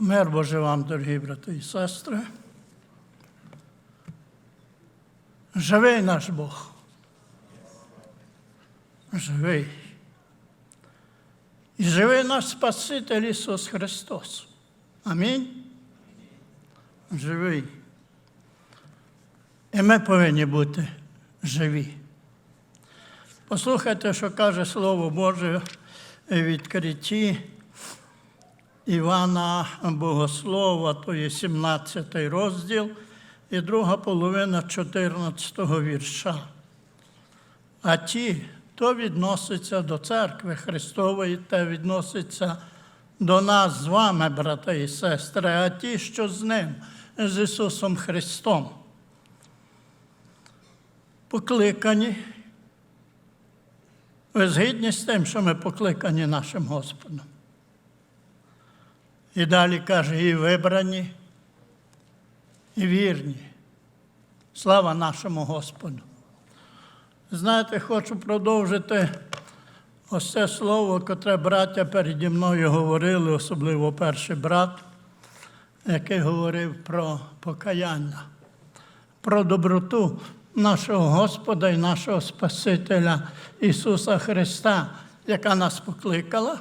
Мир Боже вам, дорогі брати і сестри. Живий наш Бог. Живий. І живий наш Спаситель Ісус Христос. Амінь. Живий. І ми повинні бути живі. Послухайте, що каже Слово Боже у відкритті Івана Богослова, то є 17 розділ і друга половина 14 вірша. А ті, то відноситься до церкви Христової, те відноситься до нас з вами, брати і сестри, а ті, що з ним, з Ісусом Христом. Покликані. Ви згідні з тим, що ми покликані нашим Господом. І далі каже, і вибрані, і вірні. Слава нашому Господу. Знаєте, хочу продовжити ось це слово, котре браття переді мною говорили, особливо перший брат, який говорив про покаяння, про доброту нашого Господа і нашого Спасителя Ісуса Христа, яка нас покликала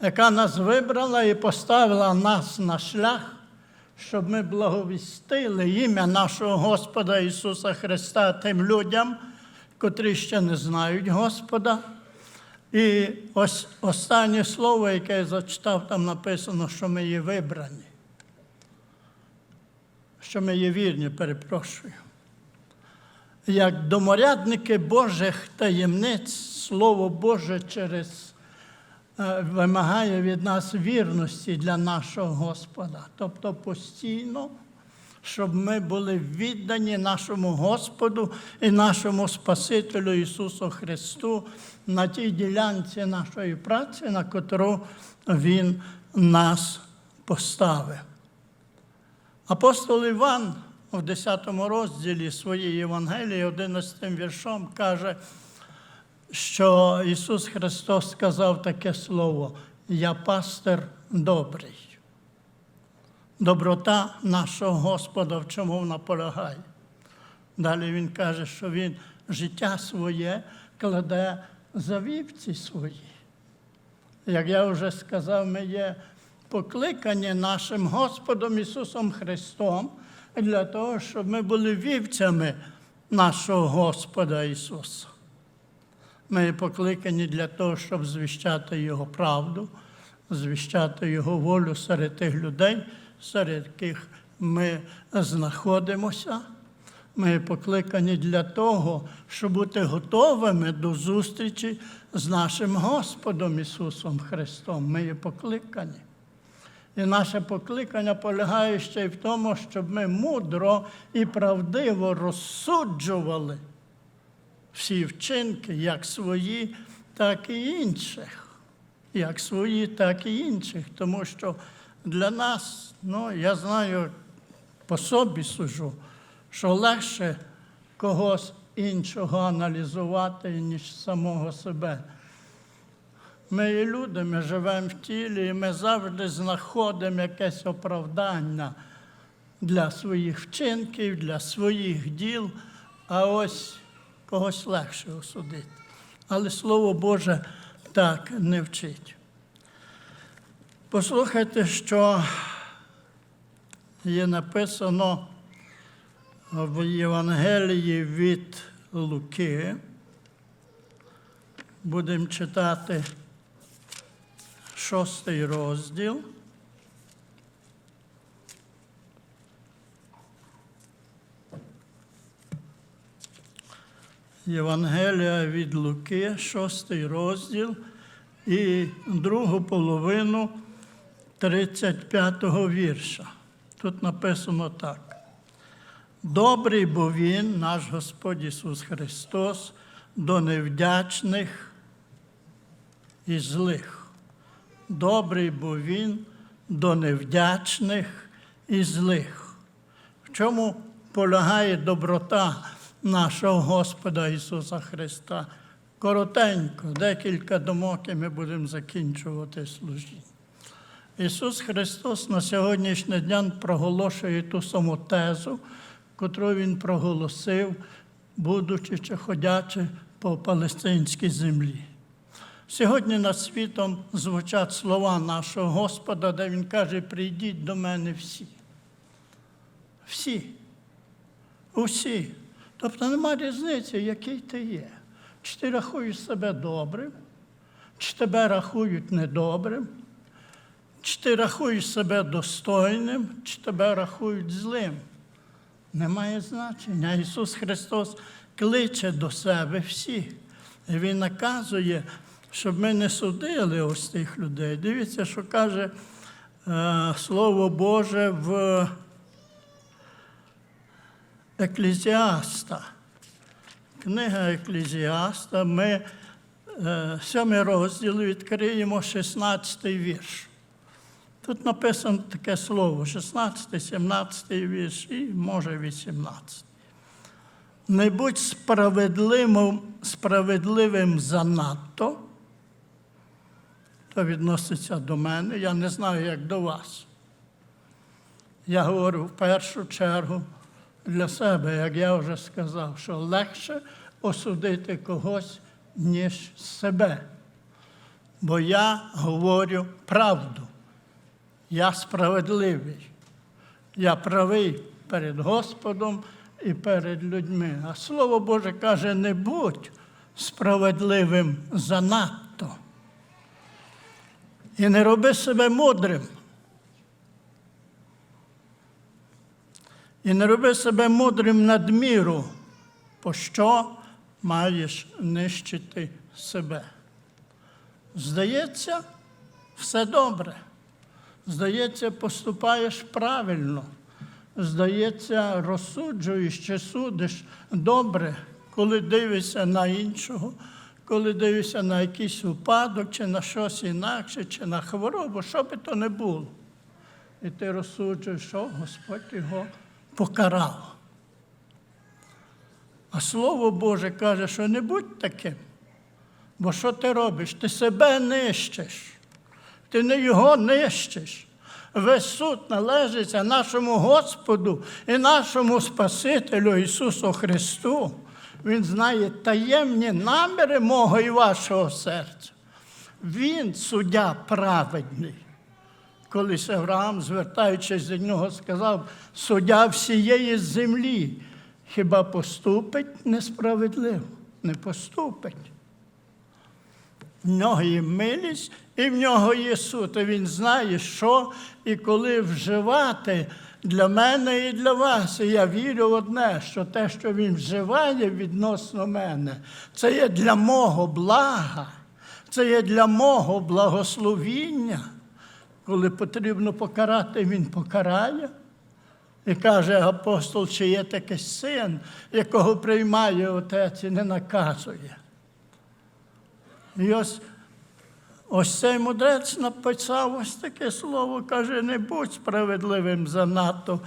яка нас вибрала і поставила нас на шлях, щоб ми благовістили ім'я нашого Господа Ісуса Христа тим людям, котрі ще не знають Господа. І ось останнє слово, яке я зачитав, там написано, що ми є вибрані, що ми є вірні, перепрошую. Як доморядники Божих таємниць, Слово Боже через вимагає від нас вірності для нашого Господа. Тобто постійно, щоб ми були віддані нашому Господу і нашому Спасителю Ісусу Христу на тій ділянці нашої праці, на котру Він нас поставив. Апостол Іван в 10 розділі своєї Євангелії, 11 віршом, каже, що Ісус Христос сказав таке слово: Я пастир добрий. Доброта нашого Господа, в чому вона полягає. Далі Він каже, що Він життя своє кладе за вівці свої. Як я вже сказав, ми є покликані нашим Господом Ісусом Христом для того, щоб ми були вівцями нашого Господа Ісуса. Ми покликані для того, щоб звіщати Його правду, звіщати Його волю серед тих людей, серед яких ми знаходимося. Ми покликані для того, щоб бути готовими до зустрічі з нашим Господом Ісусом Христом. Ми є покликані. І наше покликання полягає ще й в тому, щоб ми мудро і правдиво розсуджували всі вчинки, як свої, так і інших. Як свої, так і інших. Тому що для нас, ну, я знаю, по собі сужу, що легше когось іншого аналізувати, ніж самого себе. Ми є люди, ми живемо в тілі, і ми завжди знаходимо якесь оправдання для своїх вчинків, для своїх діл, а ось когось легше осудити. Але Слово Боже так не вчить. Послухайте, що є написано в Євангелії від Луки. Будемо читати шостий розділ. Євангелія від Луки, шостий розділ і другу половину 35-го вірша. Тут написано так. Добрий бо Він, наш Господь Ісус Христос, до невдячних і злих. Добрий бо Він до невдячних і злих. В чому полягає доброта нашого Господа Ісуса Христа? Коротенько, декілька думок, і ми будемо закінчувати служіння. Ісус Христос на сьогоднішній день проголошує ту саму тезу, котру Він проголосив, будучи чи ходячи по палестинській землі. Сьогодні над світом звучать слова нашого Господа, де Він каже: прийдіть до мене всі. Всі. Усі. Тобто нема різниці, який ти є. Чи ти рахуєш себе добрим, чи тебе рахують недобрим, чи ти рахуєш себе достойним, чи тебе рахують злим. Немає значення. Ісус Христос кличе до себе всіх. І Він наказує, щоб ми не судили ось тих людей. Дивіться, що каже е, Слово Боже в Еклезіаста. Книга Еклезіаста. Ми е, сьомий розділ відкриємо 16 вірш. Тут написано таке слово: 16, 17 вірш і може 18. Не будь справедливим, справедливим занадто. То відноситься до мене. Я не знаю, як до вас. Я говорю в першу чергу для себе, як я вже сказав, що легше осудити когось, ніж себе. Бо я говорю правду. Я справедливий. Я правий перед Господом і перед людьми. А Слово Боже каже, не будь справедливим занадто. І не роби себе мудрим. І не роби себе мудрим надміру, пощо маєш нищити себе. Здається, все добре. Здається, поступаєш правильно. Здається, розсуджуєш чи судиш добре, коли дивишся на іншого, коли дивишся на якийсь упадок, чи на щось інакше, чи на хворобу, що би то не було. І ти розсуджуєш, що Господь його покарав. А Слово Боже каже, що не будь таким. Бо що ти робиш? Ти себе нищиш. Ти не його нищиш. Весь суд належиться нашому Господу і нашому Спасителю Ісусу Христу. Він знає таємні наміри мого і вашого серця. Він суддя праведний. Колись Авраам, звертаючись до нього, сказав, суддя всієї землі, хіба поступить несправедливо? Не поступить. В нього є милість і в нього є суд. І він знає, що і коли вживати для мене і для вас. І я вірю в одне, що те, що він вживає відносно мене, це є для мого блага, це є для мого благословіння. Коли потрібно покарати, він покарає. І каже апостол, чи є такий син, якого приймає отець і не наказує. І ось, ось цей мудрець написав ось таке слово, каже, не будь справедливим занадто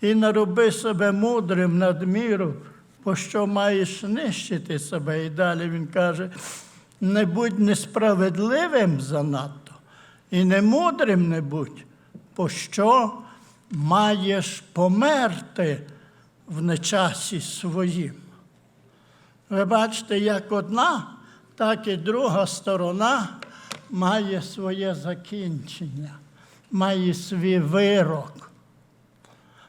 і не роби себе мудрим надміру, пощо маєш нищити себе. І далі він каже, не будь несправедливим занадто, і не мудрим не будь, пощо маєш померти в нечасі своїм. Ви бачите, як одна, так і друга сторона має своє закінчення, має свій вирок,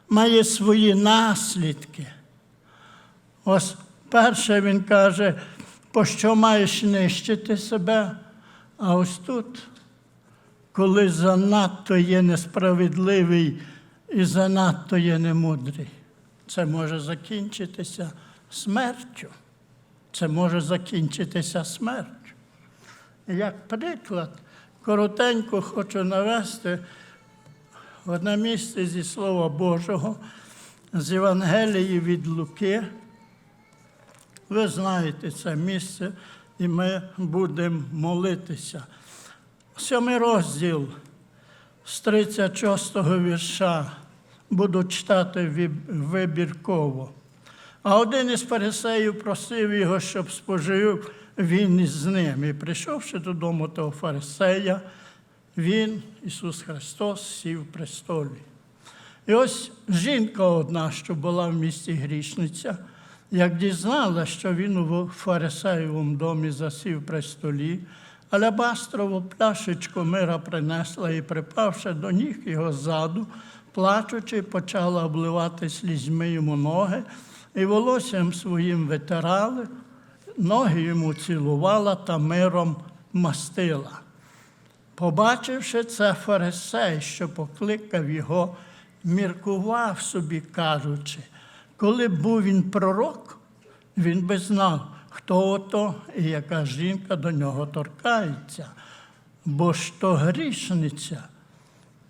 має свої наслідки. Ось перше він каже, пощо маєш нищити себе, а ось тут, коли занадто є несправедливий і занадто є немудрий, це може закінчитися смертю. Це може закінчитися смертю. Як приклад, коротенько хочу навести одне місце зі Слова Божого, з Євангелії від Луки. Ви знаєте це місце, і ми будемо молитися. Сьомий розділ з 36 вірша буду читати виб- вибірково. А один із фарисеїв просив його, щоб спожив він із ним. І прийшовши додому того фарисея, Він, Ісус Христос, сів в престолі. І ось жінка одна, що була в місті грішниця, як дізнала, що він у фарисеєвому домі засів при столі, алябастрову пляшечку мира принесла і, припавши до ніг його ззаду, плачучи, почала обливати слізьми йому ноги, і волоссям своїм витирали, ноги йому цілувала та миром мастила. Побачивши це, фарисей, що покликав його, міркував собі, кажучи, коли б був він пророк, він би знав, хто ото і яка жінка до нього торкається, бо ж то грішниця.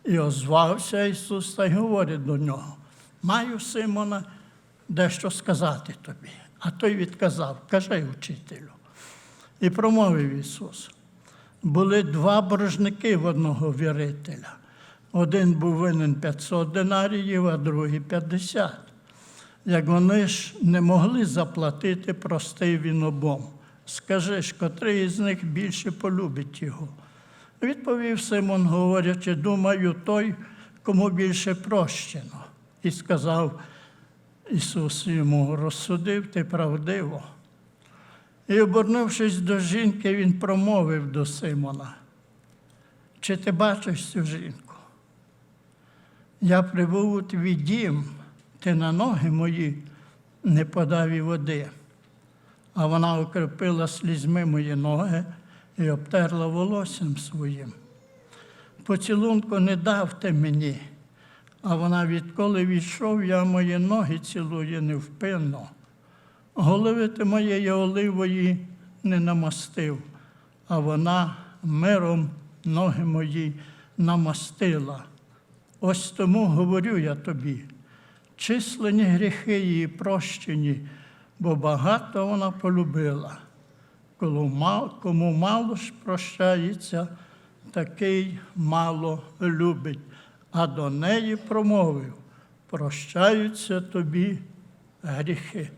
І озвався Ісус та й говорить до нього: Маю, Симона, дещо сказати тобі. А той відказав, кажи учителю. І промовив Ісус. Були два боржники в одного вірителя. Один був винен 500 динаріїв, а другий 50. Як вони ж не могли заплатити, простив він обом. Скажи ж, котрий із них більше полюбить його? Відповів Симон, говорячи, думаю, той, кому більше прощено. І сказав Ісус йому, розсудив ти правдиво. І, обернувшись до жінки, він промовив до Симона, чи ти бачиш цю жінку? Я прибув у твій дім, ти на ноги мої не подав і води, а вона окропила слізьми мої ноги і обтерла волоссям своїм. Поцілунку не дав ти мені, а вона, відколи відійшов, я мої ноги цілує невпинно. Голови ти моєї оливої не намастив, а вона миром ноги мої намастила. Ось тому говорю я тобі, численні гріхи її прощені, бо багато вона полюбила. Кому мало ж прощається, такий мало любить, а до неї промовив, прощаються тобі гріхи.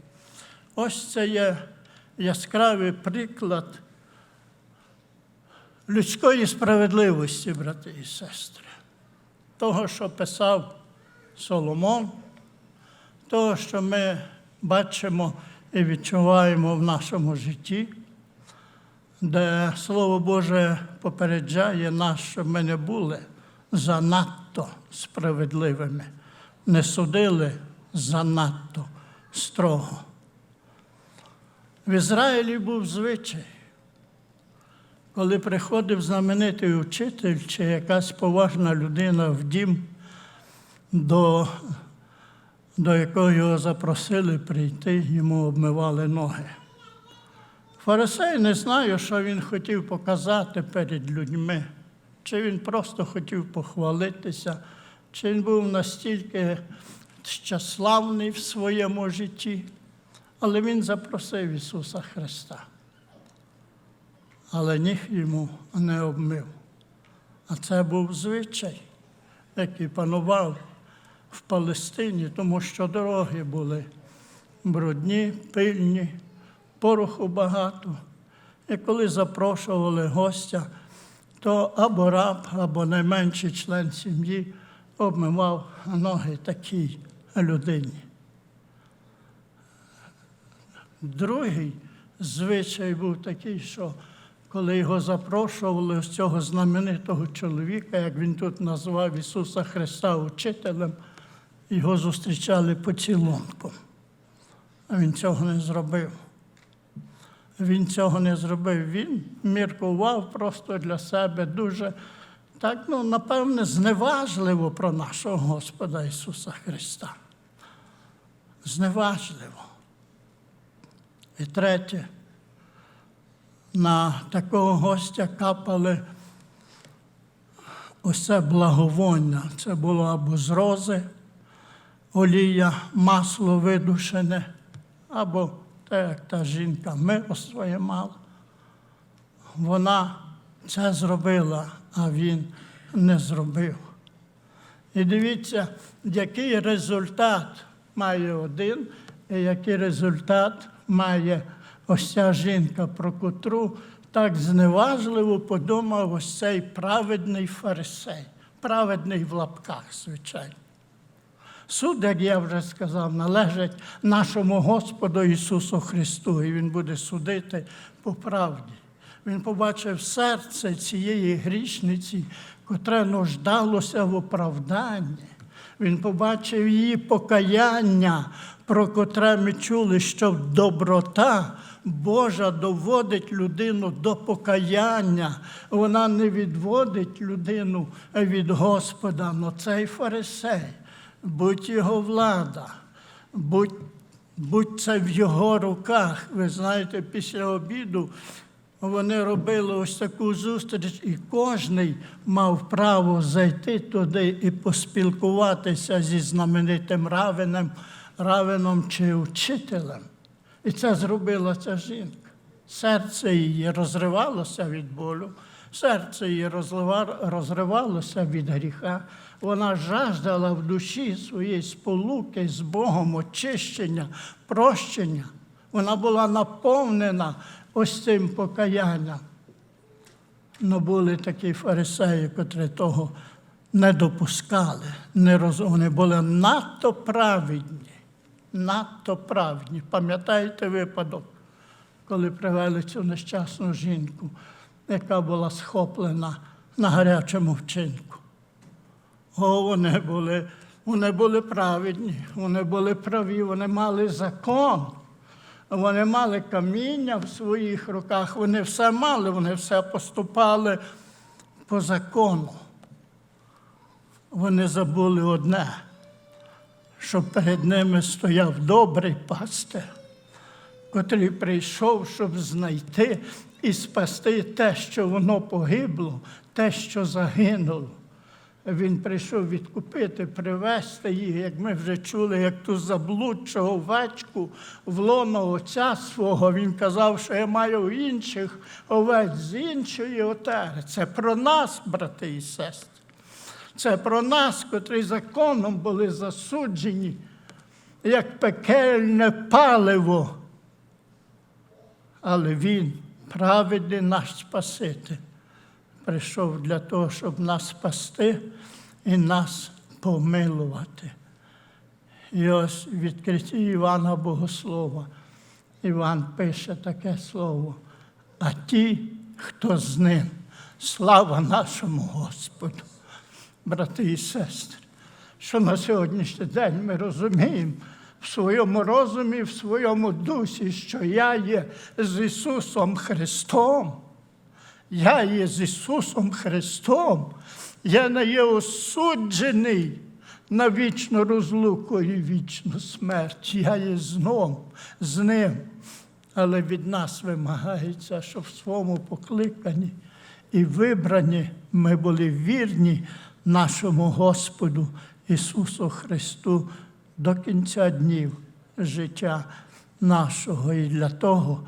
Ось це є яскравий приклад людської справедливості, брати і сестри, того, що писав Соломон, того, що ми бачимо і відчуваємо в нашому житті, де Слово Боже попереджає нас, щоб ми не були занадто справедливими, не судили занадто строго. В Ізраїлі був звичай, коли приходив знаменитий учитель чи якась поважна людина в дім, до, до якого його запросили прийти, йому обмивали ноги. Фарисей не знаю, що він хотів показати перед людьми, чи він просто хотів похвалитися, чи він був настільки щаславний в своєму житті. Але він запросив Ісуса Христа. Але ніг йому не обмив. А це був звичай, який панував в Палестині, тому що дороги були брудні, пильні, пороху багато. І коли запрошували гостя, то або раб, або найменший член сім'ї обмивав ноги такій людині. Другий звичай був такий, що коли його запрошували з цього знаменитого чоловіка, як він тут назвав Ісуса Христа учителем, його зустрічали поцілунком. А він цього не зробив. Він цього не зробив. Він міркував просто для себе дуже так, ну, напевне, зневажливо про нашого Господа Ісуса Христа. Зневажливо. І третє, на такого гостя капали це благовоння. Це було або з рози, олія, масло видушене, або те, як та жінка миро своє мала. Вона це зробила, а він не зробив. І дивіться, який результат має один, і який результат має ось ця жінка, про котру Так зневажливо подумав ось цей праведний фарисей, праведний в лапках, звичайно. Суд, як я вже сказав, належить нашому Господу Ісусу Христу, і Він буде судити по правді. Він побачив серце цієї грішниці, котре нуждалося в оправданні. Він побачив її покаяння, про котре ми чули, що доброта Божа доводить людину до покаяння. Вона не відводить людину від Господа. Но цей фарисей, будь його влада, будь, будь це в його руках. Ви знаєте, після обіду вони робили ось таку зустріч, і кожний мав право зайти туди і поспілкуватися зі знаменитим равенем, равеном чи учителем. І це зробила ця жінка. Серце її розривалося від болю, серце її розривалося від гріха. Вона жаждала в душі своєї сполуки з Богом, очищення, прощення. Вона була наповнена ось цим покаянням. Но були такі фарисеї, котрі того не допускали, не роз... вони були надто праведні, надто праведні. Пам'ятаєте випадок, коли привели цю нещасну жінку, яка була схоплена на гарячому вчинку? О, вони були, вони були праведні, вони були праві, вони мали закон. Вони мали каміння в своїх руках, вони все мали, вони все поступали по закону. Вони забули одне, що перед ними стояв добрий пастир, котрий прийшов, щоб знайти і спасти те, що воно погибло, те, що загинуло. Він прийшов відкупити, привезти їх, як ми вже чули, як ту заблудшого овечку в лоно отця свого. Він казав, що я маю інших овець з іншої отери. Це про нас, брати і сестри. Це про нас, котрі законом були засуджені, як пекельне паливо. Але він, праведний наш Спаситель, прийшов для того, щоб нас спасти і нас помилувати. І ось в відкритті Івана Богослова. Іван пише таке слово. А ті, хто з ним, слава нашому Господу, брати і сестри, що на сьогоднішній день ми розуміємо в своєму розумі, в своєму дусі, що я є з Ісусом Христом. Я є з Ісусом Христом. Я не є осуджений на вічну розлуку і вічну смерть. Я є зном, з ним. Але від нас вимагається, щоб в своєму покликанні і вибранні ми були вірні нашому Господу Ісусу Христу до кінця днів життя нашого. І для того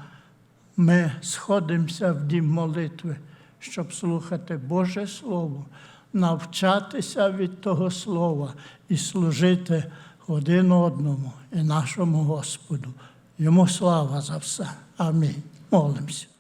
ми сходимося в дім молитви, щоб слухати Боже Слово, навчатися від того Слова і служити один одному і нашому Господу. Йому слава за все. Амінь. Молимося.